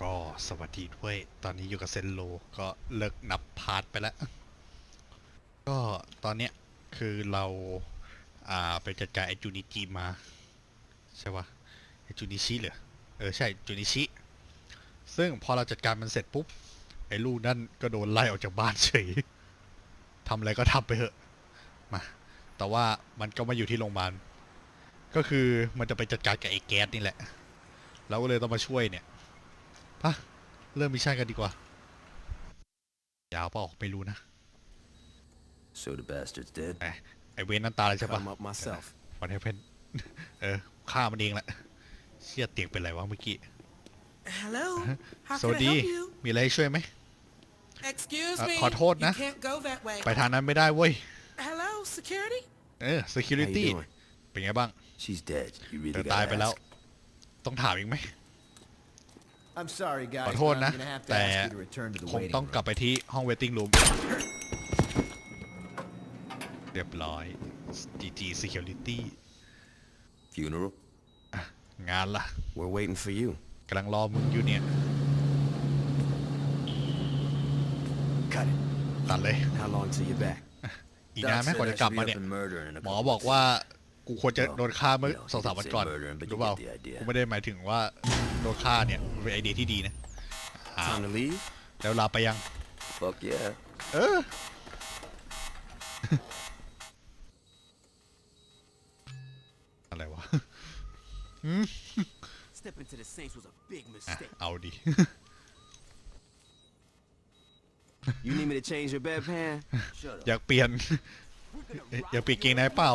ก็สวัสดีด้วย ตอนนี้อยู่กับเซนโล ก็เลิกนับพาร์ทไปแล้ว ก็ตอนเนี้ยคือเรา อ่า ไปจัดการไอจูนิจิมา ใช่ปะไอจูนิชิเหรอ เออ ใช่จูนิชิ ซึ่งพอเราจัดการมันเสร็จปุ๊บ ไอลูกนั่นก็โดนไล่ออกจากบ้านเฉยทำอะไรก็ทำไปเถอะ มา แต่ว่ามันก็มาอยู่ที่โรงพยาบาล ก็คือมันจะไปจัดการกับไอแก๊สนี่แหละ เราก็เลยต้องมาช่วยเนี่ย ปะเริ่มมิชชั่นกันดีกว่า ยาวเปล่าไม่รู้นะ So the bastard's dead. ไอ้ไอเวนนั่นตายเลยใช่ปะ Come up myself. วันให้เพนเออฆ่ามันเองแหละเชี่ยเตียงเป็นไรวะเมื่อกี้ Hello. How สวัส can I ดี help you? มีอะไรให้ช่วยไหม Excuse เอ่อ me. ขอโทษนะ You can't go that way. ไปทางนั้นไม่ได้เว้ย Hello, security. เออ How security you doing? เป็นไงบ้าง She's dead. You เธ really อตาย gotta ไปแล้ว ask. ต้องถามอีกไหม I'm sorry, guys. ขอโทษ but I'm นะ gonna have to แต่ ask you to return to the คง waiting ต้อง room. กลับไปที่ห้อง waiting room เรียบร้อย GG security Funeral? งานละ We're waiting for you. กำลังรอมึงอยู่เนี่ย Cut it. ตัดเลย How long till you're back? อีกนานไหมกว่าจะกลับมาเนี่ย หมอบอกว่ากูควรจะโดนฆ่าเมื่อสองสามวันก่อนรู้เปล่ากูไม่ได้หมายถึงว่า โดนฆ่าเนี่ยเป็นไอเดียที่ดีนะอ้าว Time to leave? แล้วลาไปยัง Fuck yeah. เออ อะไรวะ Step into the Saints was a big อะ mistake. เอาดิ You need me to change your bedpan? Shut อยากเปลี่ยน อยากเปลี่ยนเกงในเปล่า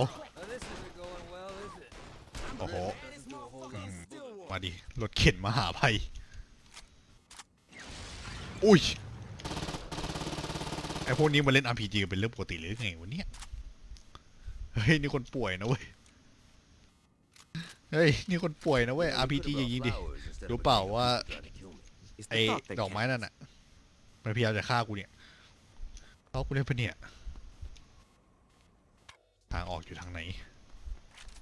โอ้โหอืม มาดิ รถเข็นมาหาภัย อุ้ย ไอพวกนี้มาเล่น RPG เป็นเรื่องปกติหรือไงวะเนี่ย เฮ้ย นี่คนป่วยนะเว้ย เฮ้ย นี่คนป่วยนะเว้ย RPG อย่างนี้ดิ รู้เปล่าว่า ไอดอกไม้นั่นอะมันพยายามจะฆ่ากูเนี่ยเอากูเล่นปะเนี่ย ทางออกอยู่ทางไหน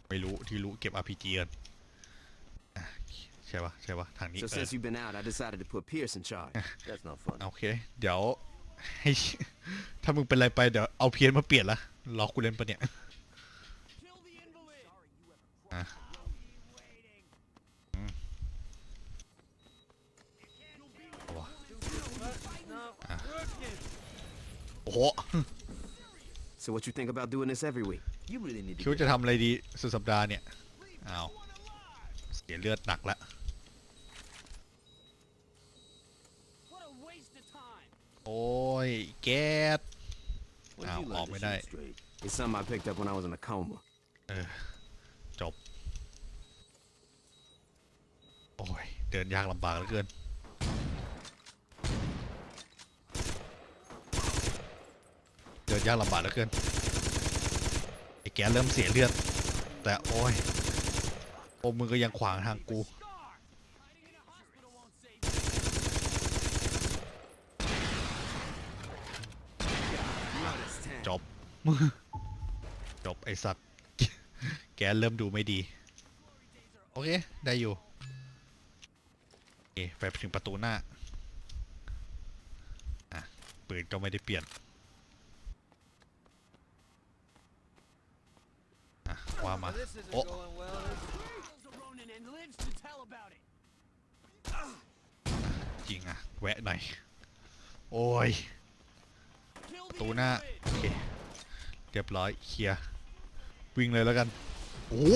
ไม่รู้ที่รู้เก็บ RPG กัน ใช่ปะใช่ปะทางนี้ So เออ since you've been out, I decided to put Pierce in charge. That's not fun. โอเค เดี๋ยวให้ ถ้ามึงเป็นอะไรไปเดี๋ยวเอาเพียนมาเปลี่ยนละรอกูเล่นปะเนี่ยอะอืมเอาวะอะโอ้โห So what you think about doing this every week? You really need คิ to ดว่าจะทำอะไรดีสุดสัปดาห์เนี่ย อ้าว เสียเลือดหนักละ โอ้ ยแก๊ส When Ow, you learn oh, to may shoot I- straight? It's something I picked up when I was in a coma. จบ โอ้ย เดินยากลำบากเหลือเกิน เดินยากลำบากเหลือเกิน ไอ้แกเริ่มเสียเลือด แต่โอ้ยโอ้มึงก็ยังขวางทางกู จบจบไอสัตว์ แกเริ่มดูไม่ดี โอเค ได้อยู่โอเคไปถึงประตูหน้า อะ ปืนก็ไม่ได้เปลี่ยน อะ ว่ามา โอ้ จริงอะ แวะหน่อย โอ้ยประตูหน้า โอเค เรียบร้อยเคลียร์วิ่งเลยแล้วกัน โอ้โห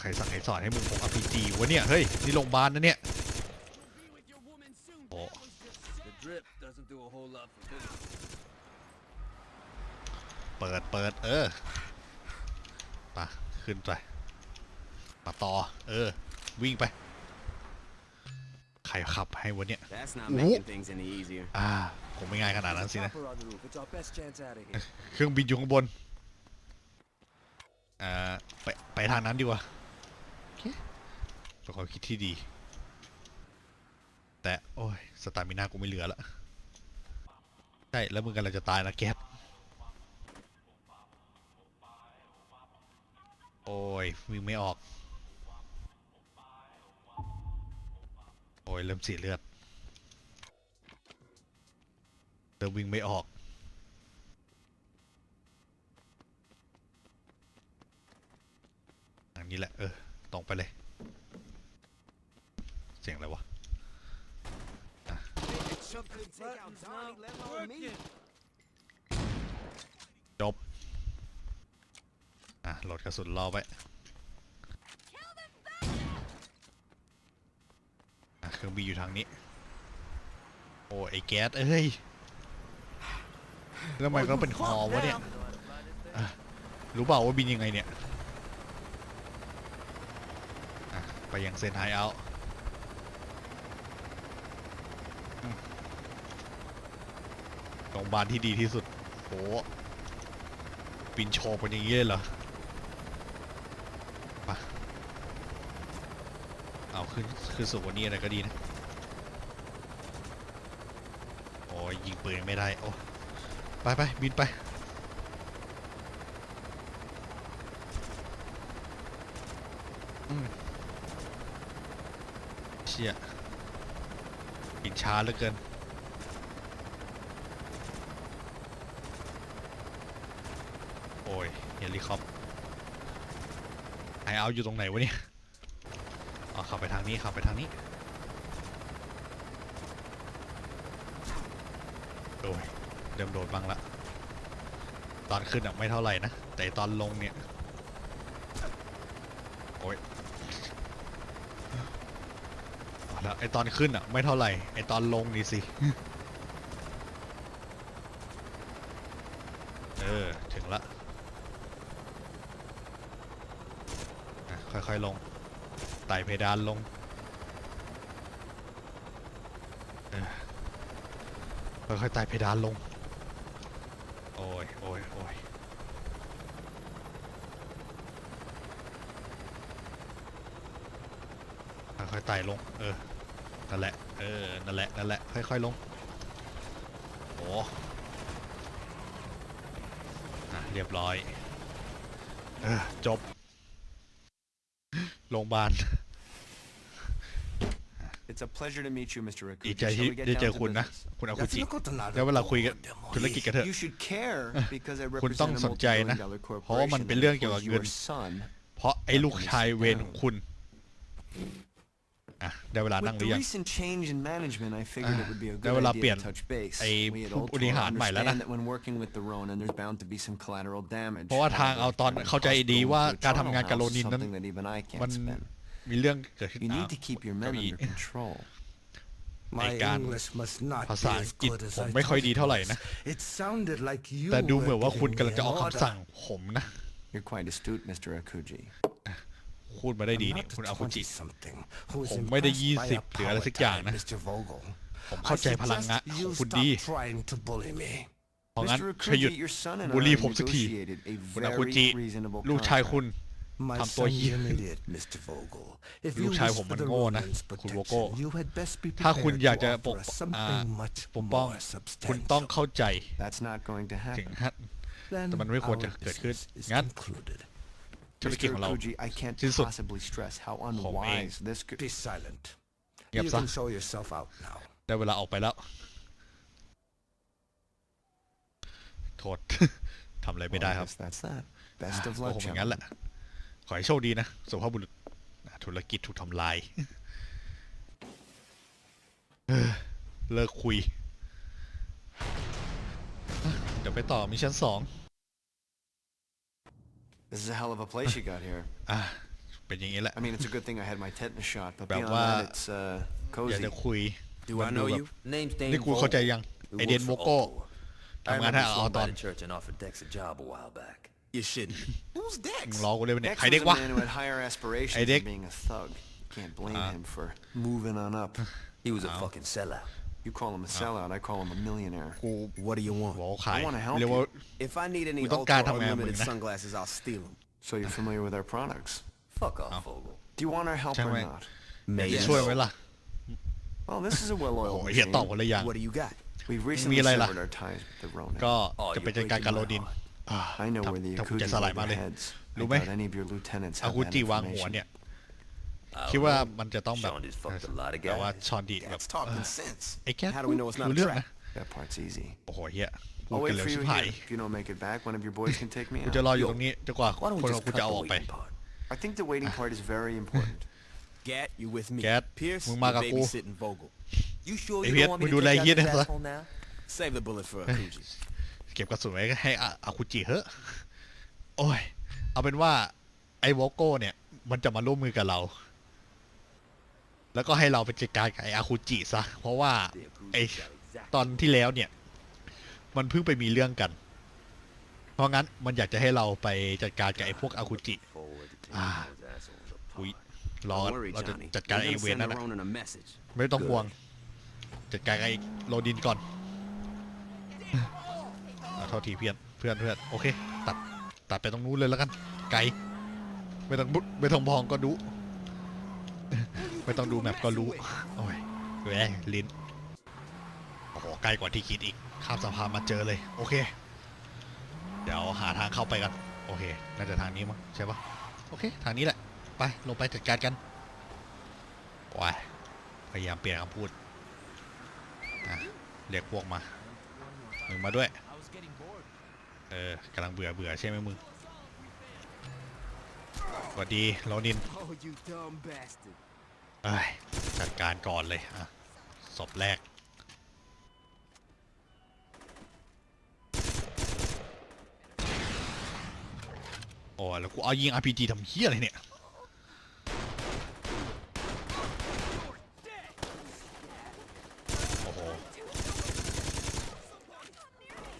ใครสั่งให้สอนให้มึงพก RPG วะเนี่ย เฮ้ย นี่โรงพยาบาลนะเนี่ย โอ้ The drip doesn't do a whole lot for business. เปิดเปิด เออไปขึ้นไปมาต่อ เออ วิ่งไป ใครขับให้วะเนี่ย That's not Ooh. making things any easier. อ่า คงไม่ง่ายขนาดนั้นสินะ Chopper on the roof. It's our best chance out of here. เครื่องบินอยู่ข้างบนอ่าไปไปทางนั้นดีกว่าโอเคเป็นความคิดที่ดี แต่โอ้ยสตามินากูไม่เหลือละใช่แล้วมึงกำลังจะตายนะแก๊สโอ้ยวิ่งไม่ออกยเริ่มเสียเลือด เริ่มวิ่งไม่ออก อันนี้แหละ เออ ตรงไปเลย เสียงอะไรวะ จบ อะโหลดกระสุนรอไว้เครื่องบินอยู่ทางนี้ โอ้ไอแก๊สเอ้ย แล้วมันก็เป็นคอวะเนี่ยอะรู้เปล่าว่าบินยังไงเนี่ยอะไปยังเซนไฮเอาท์อืมโรงพยาบาลที่ดีที่สุดโหบินโชว์เป็นอย่างนี้เลยเหรอมาเอาขึ้นขึ้นสูงกว่านี้อะไรก็ดีนะ โอ้ยยิงปืนไม่ได้ โอ้ ไปไปบินไปอืมเชี่ยบินช้าเหลือเกิน โอ้ยเฮลิคอปไอเอาอยู่ตรงไหนวะเนี่ยอ๋อขับไปทางนี้ขับไปทางนี้ โอ้ย เริ่มโดนบ้างละ ตอนขึ้นอะไม่เท่าไหร่นะ แต่ตอนลงเนี่ย โอ้ยเอาแล้วไอตอนขึ้นอะไม่เท่าไหร่ ไอตอนลงนี่สิ เออ ถึงละค่อยๆลง ไต่เพดานลงค่อยๆไต่เพดานลง โอ้ยโอ้ยโอ้ยค่อยๆไต่ลง เออ นั่นแหละ เออ นั่นแหละ นั่นแหละ ค่อยๆลง โอ้อะเรียบร้อย เออ จบ โรงพยาบาล It's a pleasure to meet you, Mr. ดี Akuji. ใจ Shall ที่ we get ได้เจอ down to คุณนะ business? คุณอากุ Let's จิ look at another แล้วเวลาคุยกับ board, ธุรกิจกันเถอะ You should care because I คุณ represent ต้อง a สนใจนะ multi-billion dollar เพราะว่ามัน corporation เป็น and เรื่อง it เกี่ยวกับ was เงิน your son เพราะไอ้ลูกชายเวรของคุณอะได้เวลานั่ง With หรื the อยัง recent change in management, I figured it would be a ได้ good เวลา idea เปลี่ยน to touch base. ไอ้ We at ผู้ Old บริหารใหม่แล้วนะ understand that when working with the Ronin, there's bound to be some collateral damage. เพราะว่าทางเอาตอน However, เข้าใจดี hospital ว่า to การทำงานกับโร Charnel นิน House is นั้น something that even I มัน can't spend. มีเรื่องเกิดขึ้น You อ้าว need to keep your men เก้าอี้ under control. My Gan- English must not ภา be ษา as อังกฤษ good as ผม I ไม่ค่อย thought ดี it เท่าไหร่ was. นะ It sounded like you แต่ดู were เหมือนว่าคุณ giving กำลังจะออก me an คำสั่ง order. ผมนะ You're quite astute, Mr. Akuji. พูดมาได้ I'm ดีนี่ not คุณ a อากุจิ 20-something who is ผมไม่ได้ impressed by 20 a หรืออะไร power สักอย่าง type, นะ Mr. Vogel. ผม I เข้าใจพลังงาน suggest ของ you คุณ stop ดี trying to bully me. เพราะงั้น Mr. ช่วยหยุด Akuji, your son and บูลลี่ I ผมสักที negotiated a คุณอากุจิ very reasonable ลูกชายคุณ contract. My ทำตัว son เหี้ย is an idiot, Mr. Vogel. If ลู you กชาย wish ผม for มัน the โง่นะ Ronin's คุณโวโก้ protection, you had best be ถ้าคุณ prepared อยาก to จะ offer ปก us อ่า something much ปกป้อง more คุณต้อง substantial. เข้าใจ That's not going to ถึง happen. ฮะ Then แต่มันไม่ควรจะ our เกิดขึ้น business is งั้น concluded. ธุรกิจ Mr. ของเรา Akuji, I can't สิ้นสุด possibly stress how ผมเอง unwise this could. Be silent. เงียบ You ซะ can show yourself out now. ได้เวลาออกไปแล้ว โทษทำอะไรไม่ Well, ได้ I ครับ guess that's that. Best of ก็ luck, คงเป็นงั้นแหละ gentlemen. ขอให้โชคดีนะสุภาพบุรุษอะธุรกิจถูกทำลายเออเลิกคุยอะเดี๋ยวไปต่อมิชชั่นสอง This is a hell of a place you got here. อะเป็นอย่างนี้แหละ I mean, it's a good thing I had my tetanus shot, but แบบ beyond ว่า that, it's uh, อยาก cozy. จะคุย Do มั I น know แบบ you? Name's Dane นี่คุณเข้าใจยัง Vogel. ไอเดนโมโก้ I ทำงานให้ remember เอา swung ตอ by น the church and offered Dex a job a while back. You shouldn't. Who's Dex? มึงล้อกูเลยปะเนี่ย Dex ใคร was เด็ก a วะ man who had higher aspirations Hey, Dick. than being a thug. Can't blame him for moving on up. He was a fucking sellout. You call him a sellout, I call him a millionaire. กู What do you want? บอกว่าขาย I wanna help เรียกว่า If I need any We don't ultra gotta have unlimited gambling, nah. sunglasses, I'll steal them. So you're familiar with our products. Fuck off, Vogel. Do you want our help or Gentlemen. not? อยาก Maybe. จะช่วยไหมล่ะ Well, this is a โอ้ well-oiled โหเฮีย machine. ตอบหมดเลยยัง What do you got? We've มี recently อะไรล่ะ severed our ties with the Ronin. ก็ อ๋อ จะไปจัดการกับโรดิน อ ยู่อ่า I know where the ทำทำกูใจ Akuji สลาย lay มาก their เลย heads. I รู้ไหม doubt any of your lieutenants อา have กุ that จิวางหัว information. เนี่ย คิดว่ามันจะต้องแบบ Sean just fucked a lot of แต่ว่า guys. ชอนดีแบบ That's talking sense. ไอ้แก How do we know it's not รู้ a เรื่อง trap? นะ That part's easy. โอ้โหเฮียพูด I'll กัน wait เร็ว for ชิ you บหาย here. If you don't make it back, one of your boys can take me กู out. จะรออยู่ตรงนี้จนกว่า Why don't คน we ของ just กู cut จะ the เอาออกไป waiting part? I think the waiting part is very important. Gat, you with me? Gat, Pierce, มึง you มากับกู babysitting Vogel. You sure Hey, you Viet, don't want me we to do take like out here, this that's asshole now? Save the bullet for Akuji. เก็บกระสุนไว้ให้อาคุจิเฮ้อะโอ้ย เอาเป็นว่า ไอ้วอโก้เนี่ย มันจะมาร่วมมือกับเรา แล้วก็ให้เราไปจัดการกับไอ้อาคุจิซะ เพราะว่าไอ้ตอนที่แล้วเนี่ย มันเพิ่งไปมีเรื่องกัน เพราะงั้นมันอยากจะให้เราไปจัดการกับไอ้พวกอาคุจิ Forward to take Ah. those assholes อุ้ยรอเราจะจัดการไอ้เวนนั่นแหละไม่ต้องห่วง จัดการกับไอ้โรดินก่อน โทษทีเพื่อนเพื่อนเพื่อนโอเค ตัดตัดไปตรงนู้นเลยแล้วกัน ไกลไม่ต้องบุไม่ต้องมองก็ดูไม่ต้องดูแมปก็รู้โอ้ยแหวลิ้นโอ้โหใกล้กว่าที่คิดอีกข้ามสะพานมาเจอเลย โอเค เดี๋ยวหาทางเข้าไปกัน โอเค น่าจะทางนี้มั้งใช่ปะโอเค ทางนี้แหละ ไป ลงไปจัดการกันว้ายพยายามเปลี่ยนคำพูดเรียกพวกมา มึงมาด้วย เออกำลังเบื่อเบื่อใช่ไหมมึงสวัสดีโรนินเอ้ยจัดการก่อนเลยอะศพแรกโอ้ยแล้วกูเอายิง RPG ทำเฮี้ยอะไรเนี่ย โอ้โห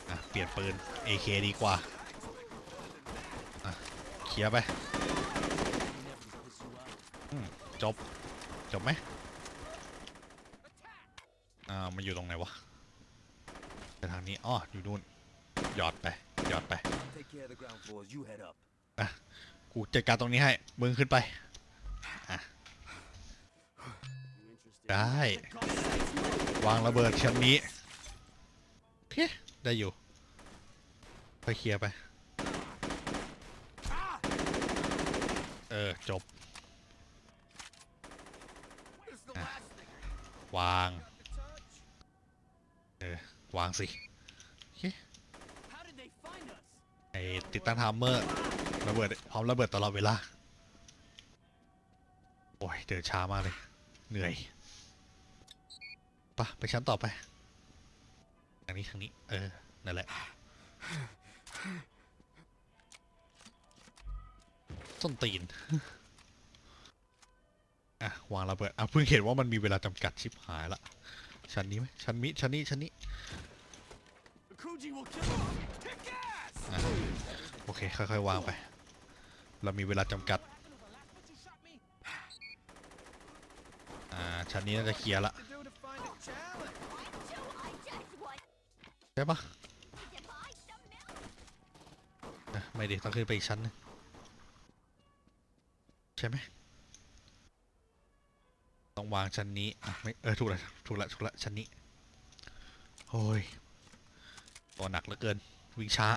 อะ เปลี่ย นปืน AK ดีกว่าเคลียร์ไปจบ จบไหมอ่ามันอยู่ตรงไหนวะไปทางนี้อ้ออยู่นู่นหยอดไปหยอดไป Take care of the ground floors. You head up. กูจัดการตรงนี้ให้ มึงขึ้นไปอะได้ วางระเบิดชั้นนี้โอเคได้อยู่ ไปเคลียร์ไป เออ จบ วาง เออ วางสิไอติดตั้งไทม์เมอร์ระเบิดพร้อมระเบิดตลอดเวลา โอ้ยเดินช้ามากเลย เหนื่อยปะไปชั้นต่อไปทางนี้ทางนี้ เออ นั่นแหละ ส้นตีน อะ วางระเบิด อะ เพิ่งเห็นว่ามันมีเวลาจำกัดชิบหายละ ชั้นนี้ไหมชั้นมิชั้นนี้ ชั้นนี้ Akuji will kill him. Kick ass! อะโอเค ค่อยๆ วางไป เรามีเวลาจำกัด อ่า ชั้นนี้น่าจะเคลียร์ละ To do to find a challenge. ใช่ปะ ไม่ดิต้องขึ้นไปอีกชั้นหนึงใช่ไหมต้องวางชั้นนี้อะไม่เออถูกแล้วถูกแล้วถูกแล้วชั้นนี้โอ้ยตัวหนักเหลือเกินวิ่งช้า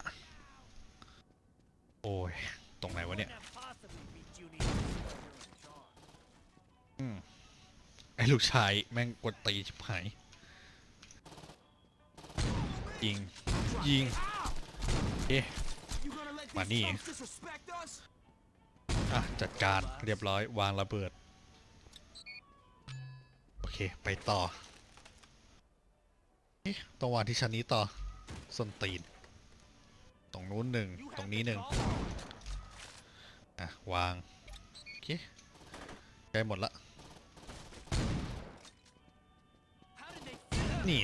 โอ้ย ตรงไหนวะเนี่ยอืมไอ้ลูกชาย แม่งกดตีชิบหายยิง ยิงเอ๊ะ You gonna let Mà these nì. folks disrespect us? อะจัดการเรียบร้อยวางระเบิด โอเค ไปต่อต้องวางที่ชั้นนี้ต่อส้นตีน ตรงนู้นหนึ่งตรงนี้หนึ่งอะ วาง โอเคใกล้หมดละ นี่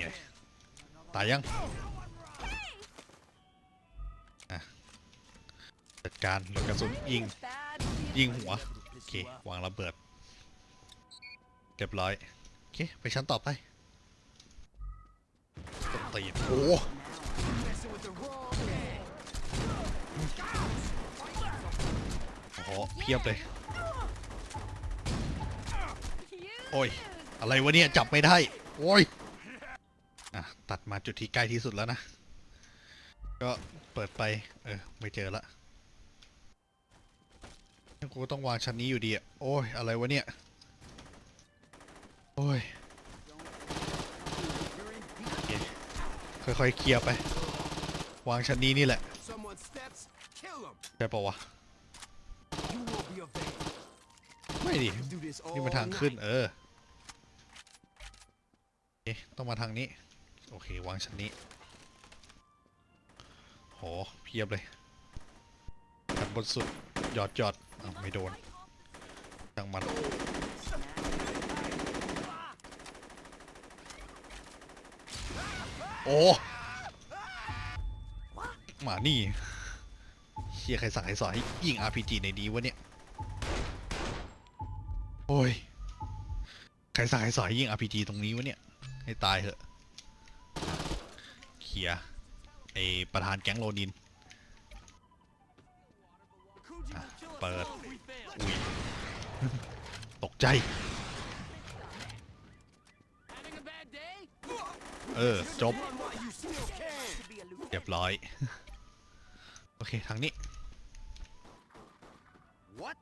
ตายยัง การหลดกระสุนยิง ยิงหัว โอเควางระเบิด เรียบร้อย โอเค ไปชั้นต่อไปตีนโอโอ้โหเพียบเลย โอ้ย อะไรวะเนี่ย จับไม่ได้ โอ้ย อะ ตัดมาจุดที่ใกล้ที่สุดแล้วนะ ก็เปิดไป เออ ไม่เจอละ กูก็ต้องวางชั้นนี้อยู่ดีอะโอ้ย อะไรวะเนี่ย โอ้ยโอเคค่อยๆเคลียร์ไป วางชั้นนี้นี่แหละ Someone steps, kill him. ใช่ปะวะ You will be avenged. ไม่ดิ Do this all นี่มันทางขึ้น night. เออโอเคต้องมาทางนี้ โอเควางชั้นนี้ โห เพียบเลยชั้นบนสุดหยอดหยอด อ้าวไม่โดนจังมันโอ้หมานี่เชียใครสั่งให้สอนให้ยิง RPG ในนี้วะเนี่ย โอ้ย ใครสั่งให้สอนให้ยิง RPG ตรงนี้วะเนี่ย ให้ตายเถอะเคลียไอประธานแก๊งโรนิน เปิดตกใจ เออ จบ เรียบร้อย โอเค ทางนี้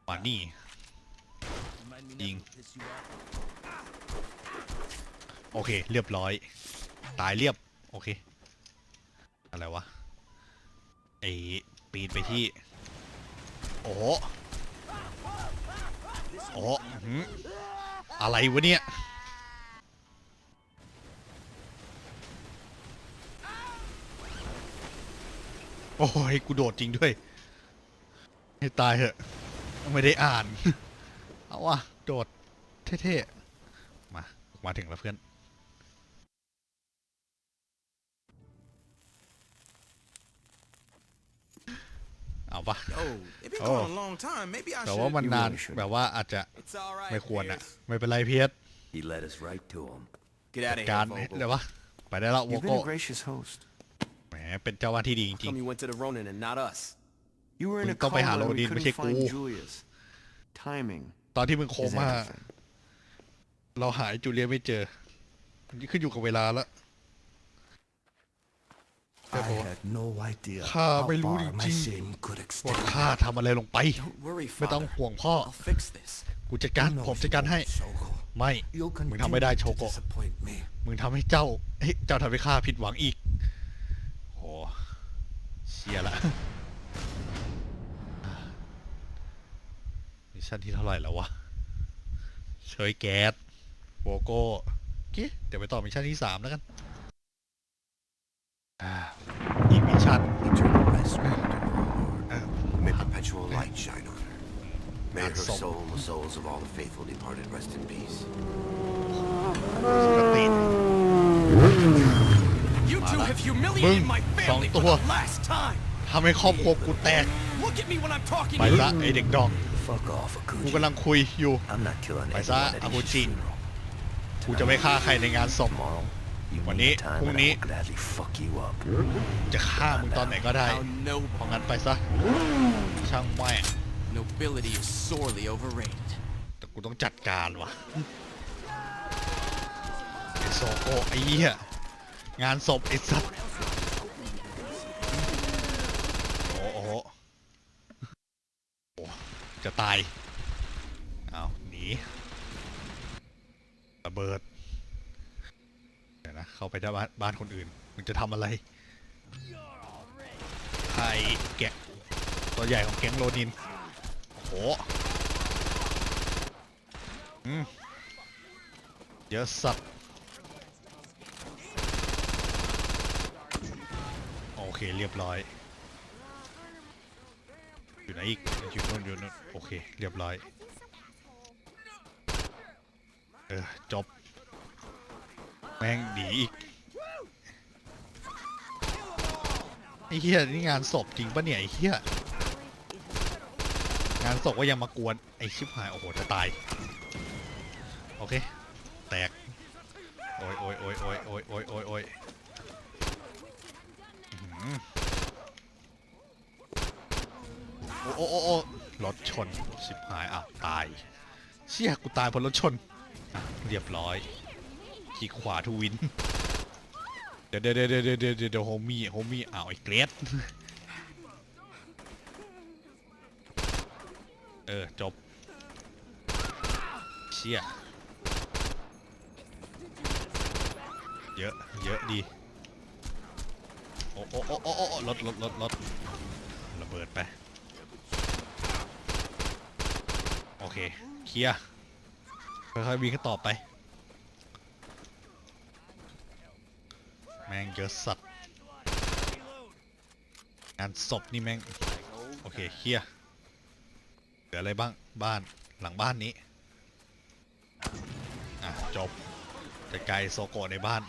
มานี่ ยิง โอเค เรียบร้อย ตายเรียบ โอเค อะไรวะไอปีนไปที่ โอ้โหโอ้โหอื้อะไรวะเนี่ยโอ้ยกูโดดจริงด้วย ให้ตายเหอะ ไม่ได้อ่าน เอาวะโดดเท่ๆ มา มาถึงแล้วเพื่อน เอาปะ Oh, it been Oh. going a long time. Maybe I แต่ should. ว่ามัน You นาน really should. แบบว่าอาจจะ It's all right. ไม่ควรอะ Pierce. ไม่เป็นไรเพียร He led us right to him. Get out of การ here, เลยว Vogel. วะไปได้แล้วโว You've โก้ been a gracious host. แหมเป็นเจ้าว่าที่ดีจริง Come you went to the Ronin and not us. You were in a มึงต้องไปหา coma and we โรดินไม่ใช่ couldn't find กู Julius. Timing ๆตอนที่มึงโค is ม่า everything. เราหายจูเลียไม่เจอมันขึ้นอยู่กับเวลาแล้ว I had no idea ข้า how ไม่รู้ far จ my ริง sin could ๆว่า extend. ข้าทำอะไรลงไป Don't worry, ไม่ต้อง father. ห่วงพ่อ I'll fix this. กูจัดการ You know ผม if จัด you การให้ won't, Shogo. ไม่ You'll มึงทำไม่ได้ continue โช to โกะ disappoint me. มึงทำให้เจ้าเฮ้ยเจ้าทำให้ข้าผิดหวังอีกโหเชียละมิชชั่นที่เท่าไหร่แล้ววะเชยแก๊สโวโก้โอเคเดี๋ยวไปต่อมิชชั่นที่สามแล้วกัน อ่าอีกมิชชั่น Eternal rest granted, O Lord. Uh, May perpetual light shine on her. May Not her so. soul and the souls of all the faithful departed rest in peace. ปกติ You two Mala. have humiliated Boom. my family for Song the last time. ทำให้ครอบครัวกูแตก Look at me when I'm talking ไป to ซะ you. ไอเด็กดอก Fuck off, กู Akuji. กำลังคุยอยู่ I'm not killing Phải anyone ra, at Abu Ishi's Chin. funeral. กูจะไม่ฆ่าใครในงานศพ Tomorrow, you วัน name นี้ the time พรุ่ง and I นี้ will gladly fuck you up. จะฆ่ามึงตอนไหนก็ได้ How เพราะ noble. งั้นไปซะช่างแม่ง Nobility is sorely overrated. แต่กูต้องจัดการวะไอโซโกไอ้เหี้ยงานศพไอ้สัตว์โอ้โหโอ้จะตาย เอาหนีระเบิด เข้าไปที่บ้านบ้านคนอื่น มึงจะทำอะไรไอ้แกะตัวใหญ่ของแก๊งโรนินโอ้โหเยอะสัตว์โอเคเรียบร้อย อยู่ไหนอีก อยู่นู่นอยู่นู่นโอเค เรียบร้อย เออ จบ แม่งหนีอีกไอ้เหี้ยนี่งานศพจริงปะเนี่ยไอ้เหี้ยงานศพก็ยังมากวนไอ้ชิบหายโอ้โหจะตายโอเคแตกโอ้ยโอ้ยโอ้ยโอ้ยโอ้ยโอ้ยโอ้ยโอ้ยโอ้โอ้โอ้รถชนชิบหายอะตายเชี่ยกูตายเพราะรถชนเรียบร้อย ขีขวาทูวิน เดี๋ยวเดี๋ยวเดี๋ยวเดี๋ยวเดี๋ยวเดี๋ยวโฮมี่โฮมี่อ้าวไอ้เกรดเออ จบ เชี่ย เยอะ เยอะดี โอ้โอ้โอ้โอ้โอ้รถรถรถรถระเบิดไป โอเค เคลียร์ค่อยๆวิ่งกันต่อไป แม่งเยอะสัตว์งานศพนี่แม่ง โอเคเคลียเหลืออะไรบ้างบ้านหลังบ้านนี้ อะ จบจัดการไอ้โซโกในบ้าน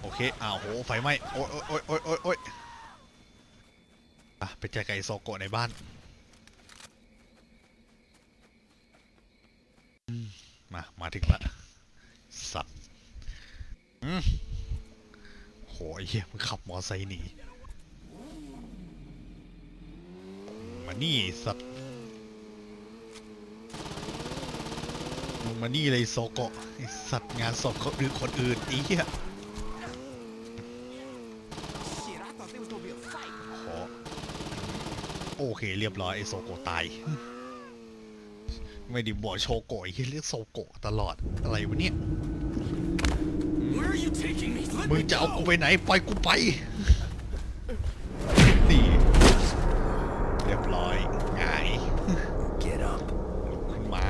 โอเคอ้าวโหไฟไหม้โอ๊ยโอ๊ยโอ๊ยโอ๊ยโอ๊ยอะไปเจัดการไอ้โซโกในบ้านมา มาถึงละ สัตว์โหไอ้เหี้ยมึงขับมอไซค์หนี มานี่ไอ้สัตว์ มึงมานี่เลยโซโกะสัตว์งานศพเขาอื่นคนอื่นอีเหี้ยโอเคเรียบร้อยไอโซโกตาย ไม่ไดิบอกโชโกะไอ้เหี้ยเรียกโซโกตลอดอะไรวะเนี่ย Where are you taking me? Let มึง me จะเอา go. กูไปไหนปล่อยกูไปนี่เรียบร้อยหงาย Get up. ขึ้นมา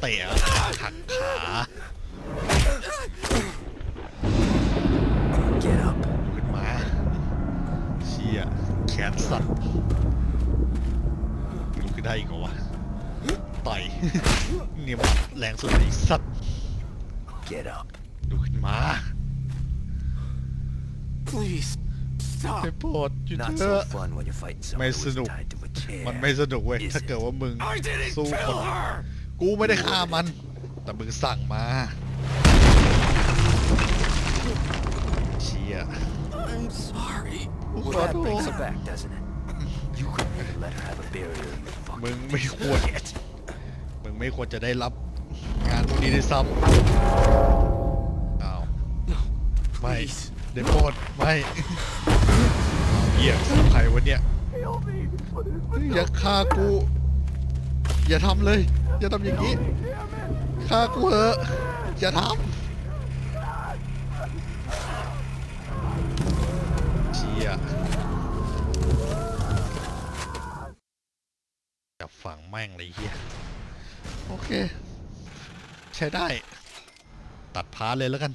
เตะหักขา Get up. ขึ้นมา เชี่ยแขนสั่นลุกขึ้นได้อีกเหรอวะต่อย เนี่ยมันแรงสุดไอ้สัตว์ Get up. ลุกขึ้นมา Please, stop. ไปโปร ดอยู่ Not เถอะ so fun when you're fighting someone May who's sinu- tied to a chair. มันไม่สนุกเว้ย Is ถ้าเกิดว่ามึง I didn't สู้คน kill her. กูไม่ได้ฆ่ามัน แต่มึงสั่งมาเชี่ย I'm sorry. กูข Well, อ that โท brings ษ her back, doesn't it? You couldn't even let her have a burial, you มึง fucking ไม่ควรมึงไม่ควรจะได้รับงานพวกนี้ด้วยซ้ำอ้าว ไม่ Please. เดโปดไม่ เอาเหี้ยใครวะเนี่ยอย่าฆ่ากู อย่าทำเลย อย่าทำอย่างนี้ฆ่ากูเถอะอย่าทำเชี่ยจับฝังแม่งเลยเฮียโอเค ใช้ได้ ตัดพาร์ทเลยแล้วกัน